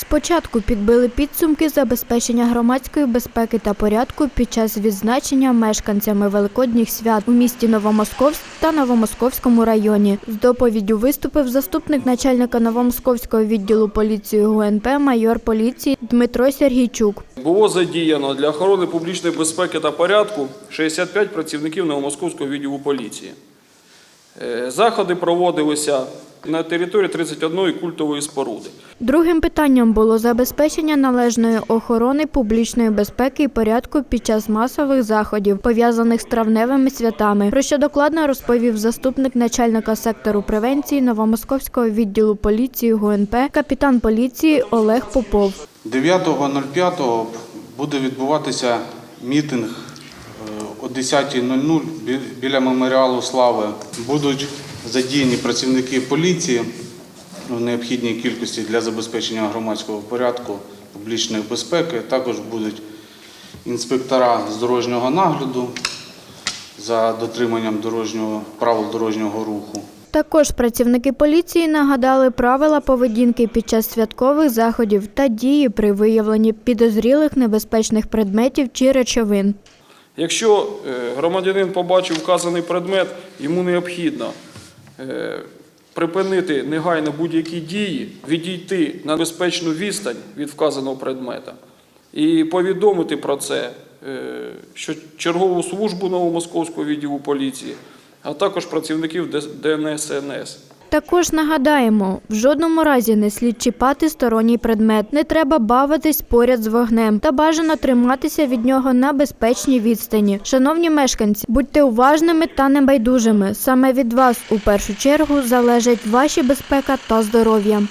Спочатку підбили підсумки забезпечення громадської безпеки та порядку під час відзначення мешканцями великодніх свят у місті Новомосковськ та Новомосковському районі. З доповіддю виступив заступник начальника Новомосковського відділу поліції ГУНП майор поліції Дмитро Сергійчук. Було задіяно для охорони публічної безпеки та порядку 65 працівників Новомосковського відділу поліції. Е, Заходи проводилися на території 31 культової споруди. Другим питанням було забезпечення належної охорони публічної безпеки і порядку під час масових заходів, пов'язаних з травневими святами, про що докладно розповів заступник начальника сектору превенції Новомосковського відділу поліції ГУНП, капітан поліції Олег Попов. 9.05 буде відбуватися мітинг е, о 10.00 бі- біля меморіалу слави. Будуть задіяні працівники поліції в необхідній кількості для забезпечення громадського порядку, публічної безпеки. Також будуть інспектора з дорожнього нагляду за дотриманням дорожнього правил дорожнього руху. Також працівники поліції нагадали правила поведінки під час святкових заходів та дії при виявленні підозрілих небезпечних предметів чи речовин. Якщо е, громадянин побачив вказаний предмет, йому необхідно припинити негайно будь-які дії, відійти на безпечну відстань від вказаного предмета і повідомити про це е, що чергову службу Новомосковського відділу поліції, а також працівників ДНСНС. Також нагадаємо, в жодному разі не слід чіпати сторонній предмет, не треба бавитись поряд з вогнем та бажано триматися від нього на безпечній відстані. Шановні мешканці, будьте уважними та небайдужими. Саме від вас у першу чергу залежить ваша безпека та здоров'я.